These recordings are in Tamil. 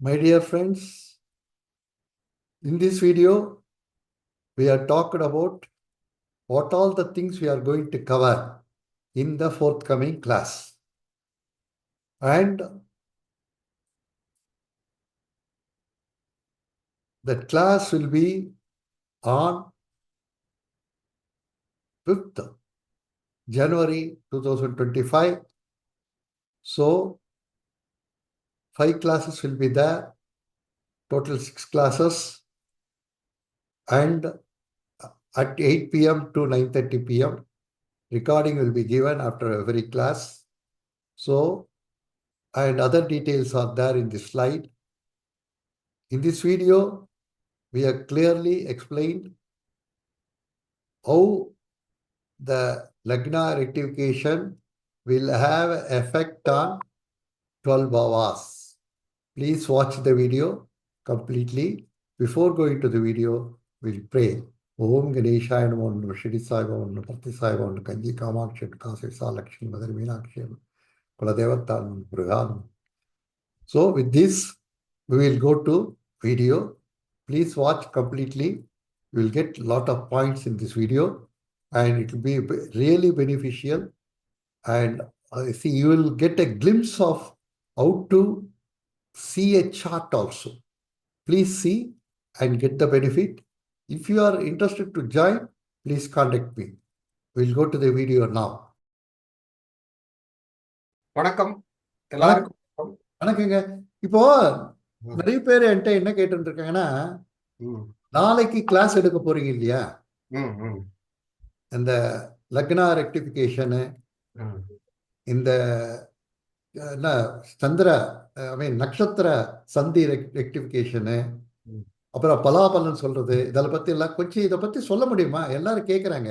My dear friends, in this video, we are talking about what all the things we are going to cover in the forthcoming class. And that class will be on 5th January 2025. So, five classes will be there, total six classes. And at 8 p.m. to 9:30 p.m. recording will be given after every class. So, and other details are there in this slide. In this video, we have clearly explained how the Lagna rectification will have effect on 12 hours. Please watch the video completely. Before going to the video, we'll pray. ఓం గణేశాయ నమో నమ షిడి సాయిబాబు నమ భక్తి సాయిబాబు నమ Kanji Kamakshi Kashi సాలక్ష్మి mother we will go to video please watch completely you will get lot of points in this video and it will be really beneficial and i see you will get a glimpse of how to see a chart also. Please see and get the benefit. If you are interested to join, please contact me. We'll go to the video now. வணக்கம் எல்லாருக்கும் வணக்கங்க இப்போ. நிறைய பேர் என்கிட்ட என்ன கேட்டு இருக்காங்கன்னா நாளைக்கு கிளாஸ் எடுக்க போறீங்க இல்லையா இந்த லக்னா ரெக்டிஃபிகேஷனு ம். இந்த சந்திர ஐ மீன் நட்சத்திர சந்தி ரெக்டிஃபிகேஷனு. அப்புறம் பலாபலன் சொல்றது இதில் பத்தி எல்லாம் கொஞ்சம் இதை பத்தி சொல்ல முடியுமா எல்லாரும் கேட்குறாங்க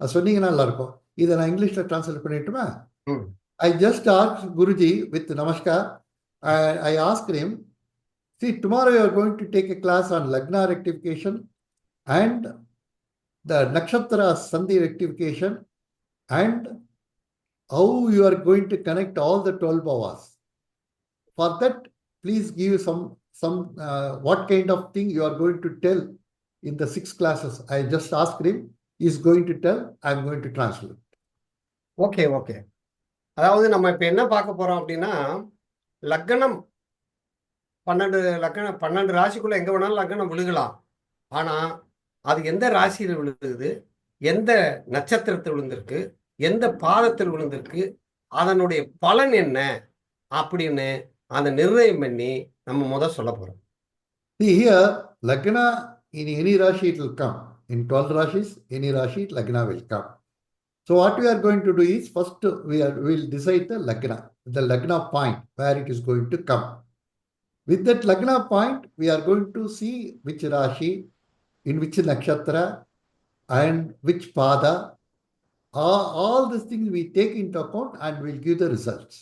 அது சொன்னீங்கன்னா நல்லா இருக்கும் இதை நான் இங்கிலீஷ்ல டிரான்ஸ்லேட் பண்ணிட்டுமா ம். I just asked Guruji with Namaskar. I, I asked him, see, tomorrow you are going to take a class on Lagna rectification and the Nakshatra Sandhi rectification and how you are going to connect all the 12 powers. For that, please give some, some uh, what kind of thing you are going to tell in the six classes. I just asked him, he is going to tell, I'm going to translate. Okay okay அதாவது நம்ம இப்போ என்ன பார்க்க போகிறோம் அப்படின்னா லக்னம் பன்னெண்டு லக்னம் பன்னெண்டு ராசிக்குள்ளே எங்கே வேணாலும் லக்னம் விழுகலாம் ஆனால் அது எந்த ராசியில் விழுகுது எந்த நட்சத்திரத்தில் விழுந்திருக்கு எந்த பாதத்தில் விழுந்திருக்கு அதனுடைய பலன் என்ன அப்படின்னு அந்த நிர்ணயம் பண்ணி நம்ம முத சொல்ல போறோம் lagna in any rasi it will come in twelve rashis any rashi it lagna will come so what we are going to do is first we are will decide the lagna the lagna point where it is going to come with that lagna point we are going to see which rashi in which nakshatra and which pada All, all these things we take into account and we'll give the results.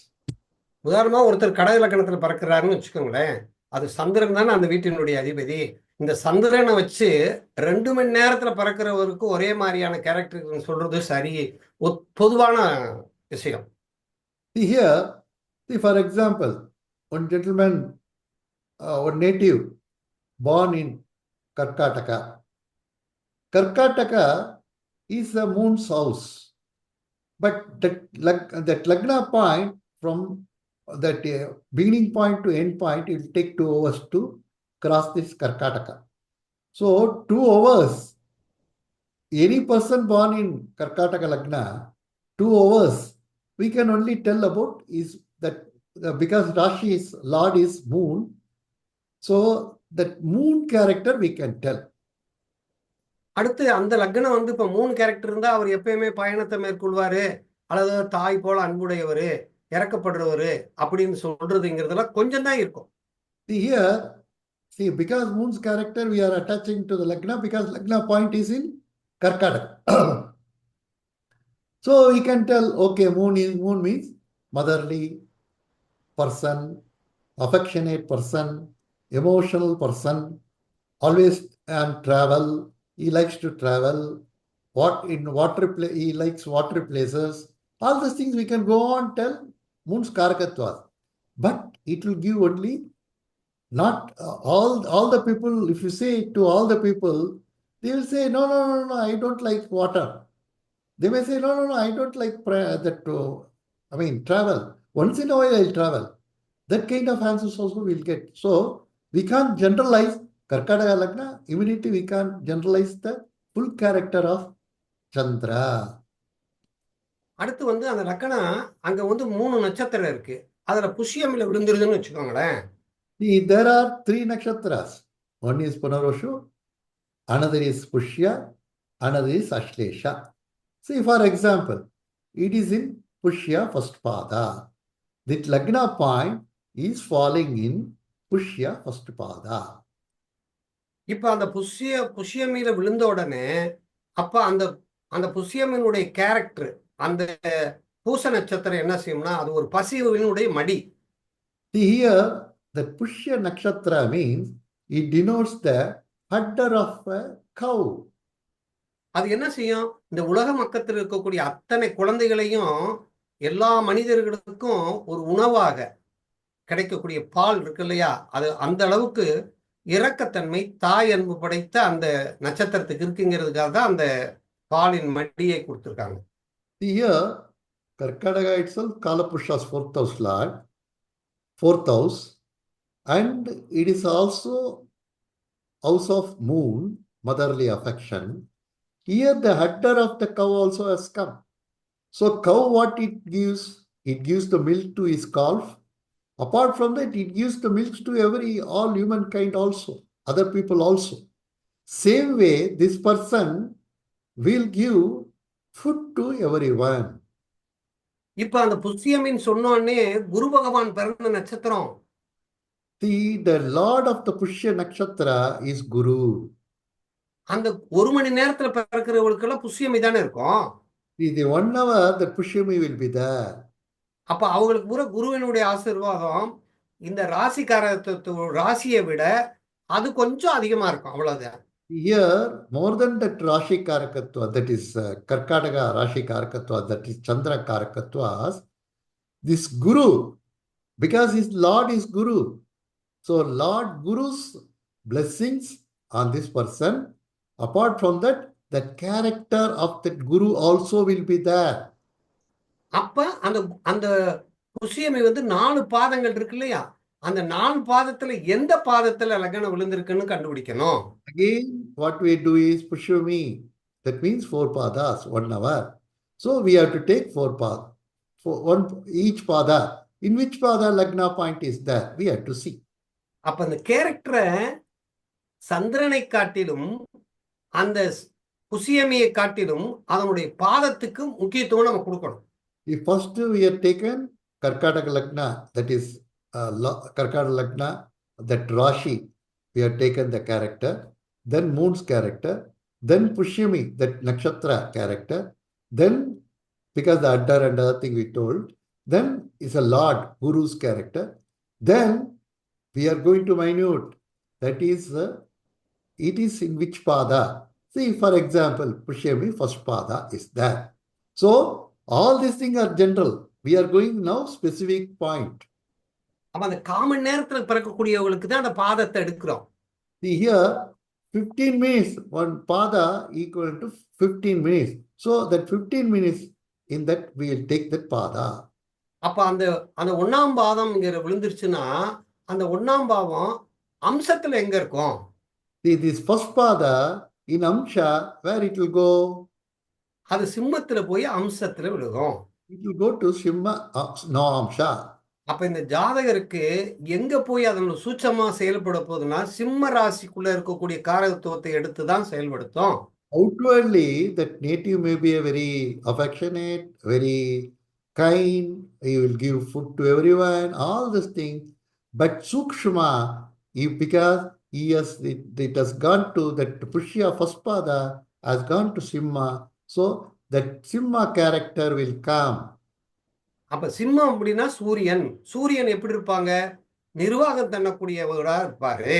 உதாரணமா ஒருத்தர் கடக லக்கணத்துல பறக்கிறாருன்னு வச்சுக்கோங்களேன் அது சந்திரன் தானே அந்த வீட்டினுடைய அதிபதி இந்த சந்திரனை வச்சு ரெண்டு மணி நேரத்துல பறக்கிறவருக்கு ஒரே மாதிரியான கேரக்டர் சொல்றது சரி பொதுவான விஷயம் see for example, one gentleman, uh, one native born in Karkataka. Karkataka is the moon's house. But that, that Lagna point from that uh, beginning point to end point, it will take two hours to cross this Karkataka. So two hours, any person born in Karkataka Lagna, two hours we can only tell about is that uh, because Rashi is Lord is moon, so that moon character we can tell. அடுத்து அந்த லக்னம் வந்து இப்போ மூணு கேரக்டர் இருந்தால் அவர் எப்பயுமே பயணத்தை மேற்கொள்வார் அல்லது தாய் போல அன்புடையவர் இறக்கப்படுறவர் அப்படின்னு சொல்றதுங்கிறதுலாம் கொஞ்சம் தான் இருக்கும் See here, see because moon's character we are attaching to the Lagna because Lagna point is in Karkataka. so we can tell okay, moon is moon means motherly person, affectionate person, emotional person, always and travel. He likes to travel. What in water he likes water places. All these things we can go on tell moon's karakatva. But it will give only Not uh, all all the people, if you say to all the people, they will say, no, no, no, no, I don't like water. They may say, no, no, no, I don't like pra- that. Uh, I mean, travel. Once in a while, I'll travel. That kind of answers also we'll get. So we can't generalize Karkadaga Lagna. Immediately, we can't generalize the full character of Chandra. அடுத்து வந்து அந்த லக்கணம் அங்க வந்து மூணு நட்சத்திரம் இருக்கு அதுல புஷ்யமில விழுந்துருதுன்னு வச்சுக்கோங்களேன் See, there are three nakshatras. One is Punaroshu, another is Pushya, another is Ashlesha. See, for example, it is in Pushya first pada. The Lagna point is falling in Pushya first pada. இப்ப அந்த புஷ்ய புஷ்யமில விழுந்த உடனே அப்ப அந்த அந்த புஷ்யமினுடைய கேரக்டர் அந்த பூச நட்சத்திரம் என்ன செய்யும்னா அது ஒரு பசிவினுடைய மடி. Here, that Pushya nakshatra means it denotes the udder of a cow. அது என்ன செய்யும்? இந்த உலக மக்கத்தில் இருக்கக்கூடிய அத்தனை குழந்தைகளையும் எல்லா மனிதர்களுக்கும் ஒரு உணவாக கிடைக்கக்கூடிய பால் இருக்கு இல்லையா? அது அந்த அளவுக்கு இரக்கத்தன்மை தாய் அன்பு படைத்த அந்த நட்சத்திரத்துக்கு இருக்குங்கிறதுக்காக தான் அந்த பாலின் மடியை கொடுத்துருக்காங்க இயர் கர்நாடகா இட்ஸல் காலபுஷாஸ் fourth house lord fourth house and it is also house of moon motherly affection here the udder of the cow also has come so cow what it gives it gives the milk to is calf Apart from that, it gives the milk to every all humankind also, other people also. Same way, this person will give food to everyone. இப்ப அந்த புஷ்யமின் சொன்னோடனே குரு பகவான் பிறந்த நட்சத்திரம் See, the Lord of the Pushya Nakshatra is Guru. அந்த ஒரு மணி நேரத்துல பிறக்கிறவங்களுக்கெல்லாம் புஷ்யமி தானே இருக்கும் See, the one hour that Pushyami will be there. அப்ப அவங்களுக்கு பூரா குருவினுடைய ஆசீர்வாதம் இந்த ராசிக்காரத்து ராசியை விட அது கொஞ்சம் அதிகமா இருக்கும் அவ்வளவுதான் Here, more than that Rashi Karakatva, that is uh, Karkadaga Rashi Karakatva, that is Chandra Karakatvas, this Guru, because his Lord is Guru. So, Lord Guru's blessings on this person, apart from that, that character of that Guru also will be there. அப்ப அந்த அந்த புஷ்யமி வந்து நாலு பாதங்கள் இருக்கு இல்லையா அந்த நாலு பாதத்துல எந்த பாதத்துல லக்னம் விழுந்திருக்குன்னு கண்டுபிடிக்கணும் what we do is Pushyami. That means four padas, one hour. So we have to take four path, for one each pada. In which pada Lagna point is there? We have to see. அப்ப அந்த கேரக்டரை சந்திரனை காட்டிலும் அந்த புசியமியை காட்டிலும் அதனுடைய பாதத்துக்கு முக்கியத்துவம் நம்ம கொடுக்கணும் The first we have taken Karkataka Lagna, that is uh, Karkataka Lagna, that Rashi, we have taken the character, then Moon's character, then Pushyami, that Nakshatra character, then because the Addar and other thing we told, then is a Lord, Guru's character, then we are going to minute, that is, uh, it is in which pada. See, for example, Pushyami, first pada is there. So, all these things are general. We are going now specific point. அப்ப அந்த காமன் நேரத்துல பிறக்கக்கூடியவங்களுக்கு தான் அந்த பாதத்தை எடுக்கிறோம் See here, 15 minutes, one pada equal to 15 minutes. So that 15 minutes, in that we will take that pada. அப்ப அந்த அந்த ஒண்ணாம் பாதம்ங்கிற விழுந்துருச்சுன்னா அந்த ஒண்ணாம் பாவம் அம்சத்துல எங்க இருக்கும் See this first pada in Amsha, where it will go? அது சிம்மத்துல போய் அம்சத்துல விழுகும் uh. அப்ப இந்த ஜாதகருக்கு எங்க போய் அதனோட சூட்சமா செயல்பட போகுதுன்னா சிம்ம ராசிக்குள்ள இருக்கக்கூடிய காரகத்துவத்தை எடுத்து தான் செயல்படுத்தும் Outwardly, that native may be a very affectionate, very kind, he will give food to everyone, all these things. But Sukshma, he, because he has, it, it has gone to that Pushya first pada has gone to Simha. So that Simha character will come. அப்ப சிம்மம் அப்படின்னா சூரியன் சூரியன் எப்படி இருப்பாங்க நிர்வாகம் தண்ணக்கூடியவரா இருப்பாரு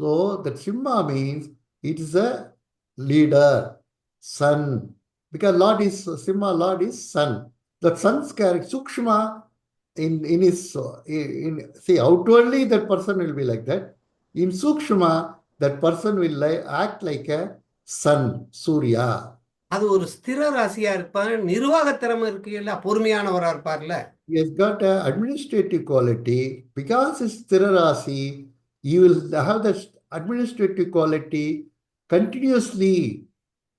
So that Simha means it is a leader, son. Because Lord is Simha, Lord is son. The son's character, Sukshma, in in his uh, in see outwardly that person will be like that. In Sukshma, that person will like, act like a sun, Surya. அது ஒரு ஸ்திர ராசியா இருப்பார் நிர்வாக திறமை இருக்கு இல்ல பொறுமையானவரா இருப்பார்ல He has got a administrative quality because it's Tirarasi. You will have the administrative quality continuously.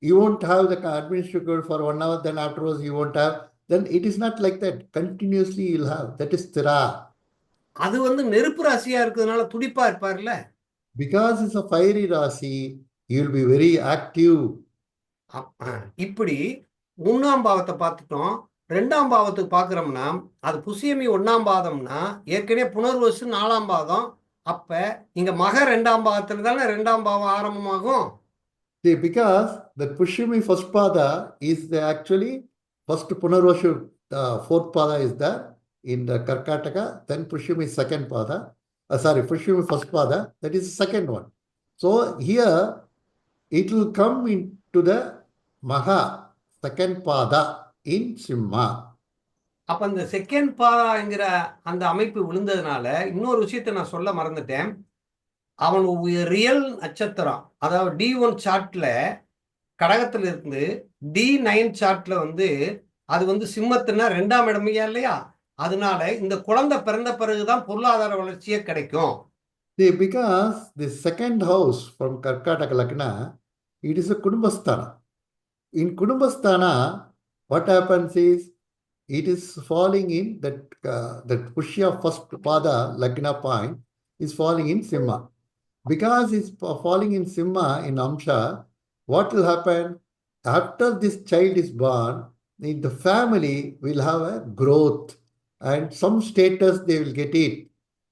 You won't have the administrative for one hour, then afterwards you won't have. Then it is not like that. Continuously you'll have. That is Tira. அது வந்து நெருப்பு ராசியா இருக்கிறதுனால துடிப்பா இருப்பார்ல Because it's a fiery Rasi, you will be very active. அப்- ஆ, இப்படி ஒண்ணாம் பாவத்தை பார்த்துட்டோம் ரெண்டாம் பாவத்துக்கு பார்க்குறோம்னா அது புசியமி ஒண்ணாம் பாதம்னா ஏற்கனவே புனர்வசு நாலாம் பாதம் அப்ப இங்க மக ரெண்டாம் பாவத்துல தானே ரெண்டாம் பாவம் ஆரம்பமாகும் See, because the Pushimi first pada is the actually first Punarvashu, uh, fourth pada is there in the Karkataka, then Pushimi second pada, uh, sorry, Pushimi first pada, that is the second one. So here it will come into the Maha, second pada in Simha. அப்ப இந்த செகண்ட் பாதாங்கிற அந்த அமைப்பு விழுந்ததுனால இன்னொரு விஷயத்தை நான் சொல்ல மறந்துட்டேன் அவன் ரியல் நட்சத்திரம் அதாவது டி ஒன் சார்ட்ல கடகத்துல இருந்து டி நைன் சார்ட்ல வந்து அது வந்து சிம்மத்துனா ரெண்டாம் இடமையா இல்லையா அதனால இந்த குழந்தை பிறந்த பிறகுதான் பொருளாதார வளர்ச்சியே கிடைக்கும் See, because the second house from Karkataka Lagna, it is a Kudumbasthana. In Kudumbasthana, what happens is it is falling in that uh, that Pushya first pada Lagna point is falling in Simha. Because it's falling in Simha in Amsha, what will happen after this child is born? In the family will have a growth and some status they will get it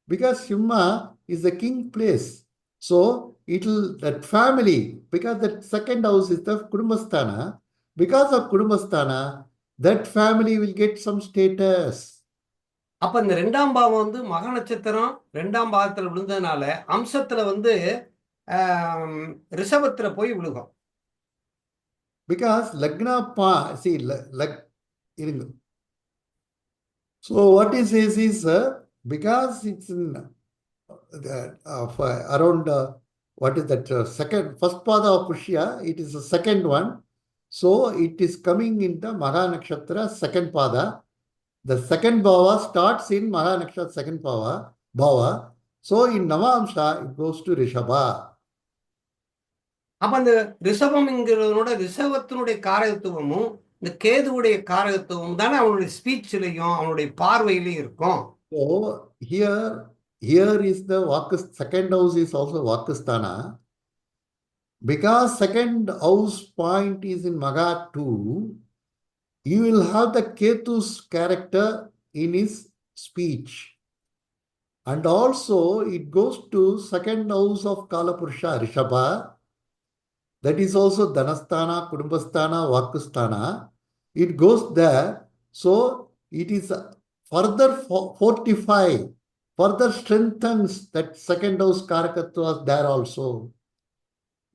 because Simha is the king place. So will that family because that second house is the Kudumbasthana. Because of Kudumbasthana, that family will get some status. அப்ப இந்த ரெண்டாம் பாவம் வந்து மக நட்சத்திரம் ரெண்டாம் பாவத்துல விழுந்ததுனால அம்சத்துல வந்து ரிஷபத்துல போய் விழுகும் Because Lagna pa see lag, lag இருங்க. So what he says is uh, because it's in uh, uh, uh, what is that uh, second first pada of Pushya, it is the second one. So it is coming in the Maha Nakshatra second pada. The second bhava starts in Maha Nakshatra second bhava. bhava. So in Navamsha it goes to Rishabha. அப்ப அந்த ரிஷபம்ங்கிறதோட ரிஷபத்தினுடைய காரகத்துவமும் இந்த கேதுவுடைய காரகத்துவம் தானே அவனுடைய ஸ்பீச்சிலையும் அவனுடைய பார்வையிலையும் இருக்கும் So here, here is the second house is also Vakasthana. Because second house point is in Maga 2, you will have the Ketu's character in his speech. And also it goes to second house of Kalapurusha, Rishabha. That is also Dhanasthana, Kudumbasthana, Vakasthana. It goes there. So it is further fo- fortify, further strengthens that second house Karakatva there also.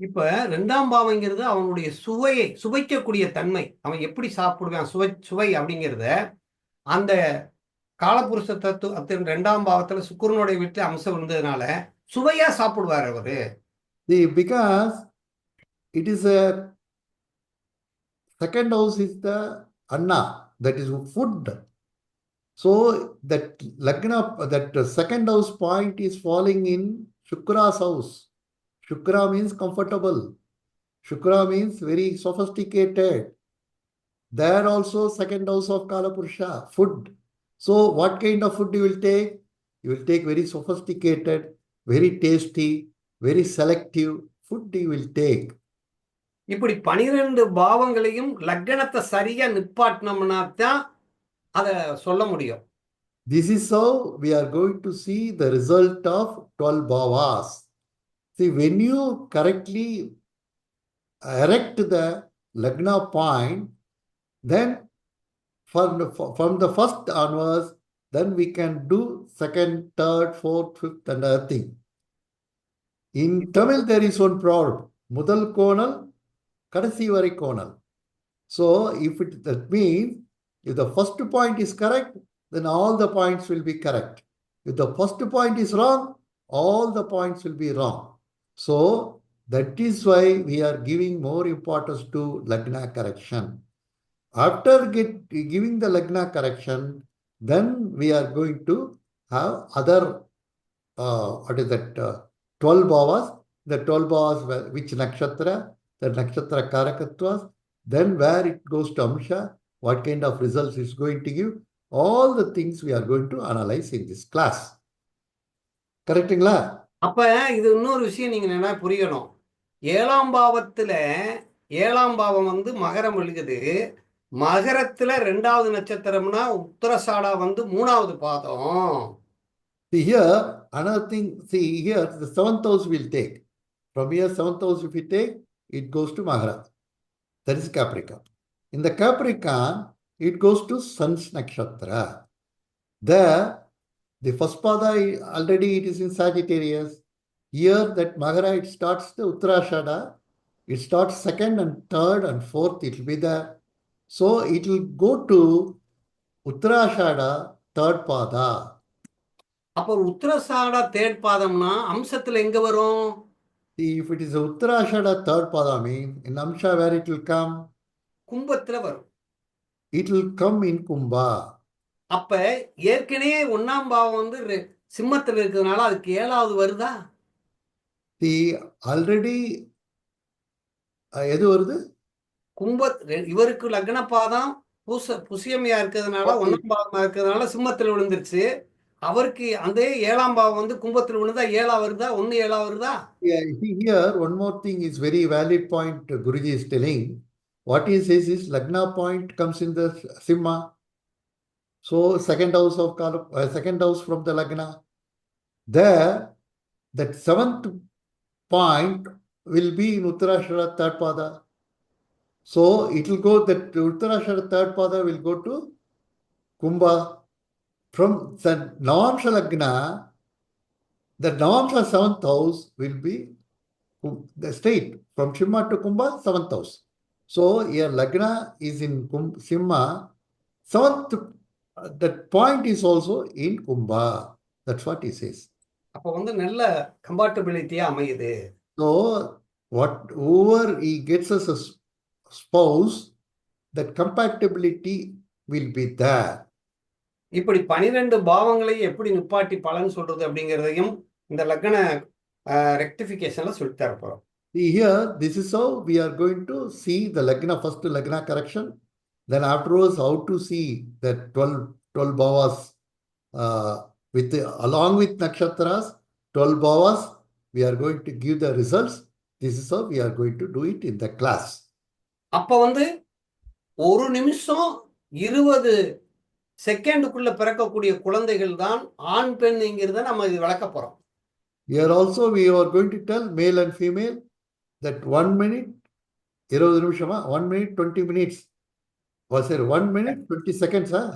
இப்ப ரெண்டாம் பாவங்கிறது அவனுடைய சுவையை சுவைக்கக்கூடிய தன்மை அவன் எப்படி சாப்பிடுவான் சுவை சுவை அப்படிங்கிறத அந்த காலபுருஷ தத்துவத்தின் ரெண்டாம் பாவத்துல சுக்கிரனுடைய வீட்டுல அம்சம் இருந்ததுனால சுவையா சாப்பிடுவார் அவரு See, because it is a second house is the Anna, that is food. So that Lagna, that second house point is falling in Shukra's house. Shukra means comfortable. Shukra means very sophisticated. There also second house of Kalapurusha, food. So what kind of food you will take? You will take very sophisticated, very tasty, very selective food you will take. இப்படி பனிரெண்டு பாவங்களையும் லக்கணத்தை சரியா நிப்பாட்டினோம்னா தான் அதை சொல்ல முடியும் This is how we are going to see the result of 12 bhavas. See, when you correctly erect the லக்னா point, then from the, from the first onwards, then we can do second, third, fourth, fifth, and other thing. In Tamil, there is one proverb, Mudal Konal, Kadasi Vari Konal. So, if it that means if the first point is correct, then all the points will be correct. If the first point is wrong, all the points will be wrong. So that is why we are giving more importance to Lagna correction. After get, giving the Lagna correction, then we are going to have other, uh, what is that, uh, 12 bhavas, the 12 bhavas, which nakshatra, the nakshatra karakatwas, then where it goes to Amsha, what kind of results it's going to give, all the things we are going to analyze in this class. கரெக்டுங்களா அப்ப இது இன்னொரு விஷயம் நீங்க என்ன புரியணும் ஏழாம் பாவத்துல ஏழாம் பாவம் வந்து மகரம் விழுகுது மகரத்துல ரெண்டாவது நட்சத்திரம்னா உத்தரசாடா வந்து மூணாவது பாதம் See here, another thing, see here, the seventh house will take. From here, seventh house if we take, it goes to Mahara. That is Capricorn. In the Capricorn, it goes to Sun's Nakshatra. There, the first pada, i- already it is in Sagittarius. Here, that Mahara, it starts the Uttarashada. It starts second and third and fourth, it will be there. So it will go to Uttarashada, third pada. அப்ப உத்தரசாடா தேர்ட் பாதம்னா அம்சத்துல எங்க வரும் if it is Uttarashada third pada means in Amsha where it will come, கும்பத்துல வரும். It will come in Kumbha. அப்ப ஏற்கனவே ஒண்ணாம் பாவம் வந்து சிம்மத்துல இருக்கிறதுனால அதுக்கு ஏழாவது வருதா? Already uh, எது வருது? கும்ப இவருக்கு லக்ன பாதம் பூச புசியமையா இருக்கிறதுனால ஒண்ணாம் பாவமா இருக்கிறதுனால சிம்மத்துல விழுந்துருச்சு. அவருக்கு அந்த ஏழாம் பாவம் வந்து கும்பத்துல விழுந்தா ஏழா வருதா? ஒண்ணு ஏழா வருதா? One more thing is very valid point uh, Guruji is telling. What he says is Lagna point comes in the Simha. So second house of Kala, uh, second house from the Lagna. There, that seventh point will be in Uttarashara third pada. So it will go that Uttarashara third pada will go to Kumbha. From the Navamsha Lagna, the Navamsha seventh house will be the state from Simha to Kumbha, seventh house. So here Lagna is in Kum, Simha. Seventh, uh, that point is also in Kumbha. That's what he says. அப்ப வந்து நல்ல கம்பார்டபிலிட்டியா அமையுது So what whoever he gets as a s- spouse, that compatibility will be there. இப்படி பனிரெண்டு பாவங்களை எப்படி நிப்பாட்டி பலன் சொல்றது அப்படிங்கிறதையும் இந்த லக்ன ரெக்டிபிகேஷன்ல சொல்லி தரப்போறோம் See here, this is how we are going to see the Lagna, first Lagna correction. Then afterwards, how to see that 12, 12 bhavas uh, with the- along with nakshatras, 12 bhavas, we are going to give the results. This is how we are going to do it in the class. அப்ப வந்து ஒரு நிமிஷம் இருபது செகண்டுக்குள்ள பிறக்கக்கூடிய குழந்தைகள் தான் ஆண் பெண்ங்கிறத நம்ம இது விளக்க போறோம் Here also, we are going to tell male and female that one minute, 20 நிமிஷமா, one minute, 20 minutes. Was it one minute, 20 seconds, huh?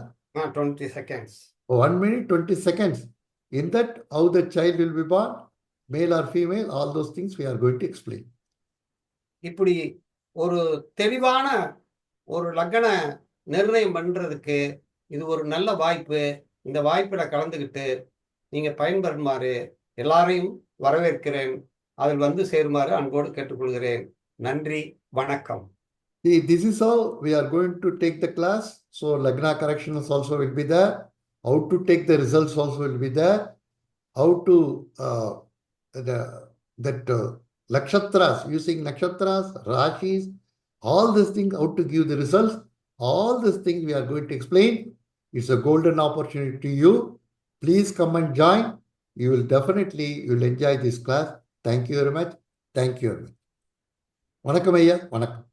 Twenty seconds One minute, 20 seconds. In that, how the child will be born, male or female, all those things we are going to explain. இப்படி ஒரு தெளிவான ஒரு லக்ன நிர்ணயம் பண்றதுக்கு இது ஒரு நல்ல வாய்ப்பு இந்த வாய்ப்புல கலந்துக்கிட்டு நீங்க பயன்பெறுமாறு எல்லாரையும் வரவேற்கிறேன் அதில் வந்து சேருமாறு அன்போடு கேட்டுக்கொள்கிறேன் நன்றி வணக்கம் See, this is how we are going to take the class. So Lagna corrections also will be there. How to take the results also will be there. How to uh, the that uh, nakshatras using nakshatras, rashis, all these things. How to give the results. All these things we are going to explain. It's a golden opportunity to you. Please come and join. You will definitely you will enjoy this class. Thank you very much. Thank you very much. வணக்கம் ஐயா வணக்கம்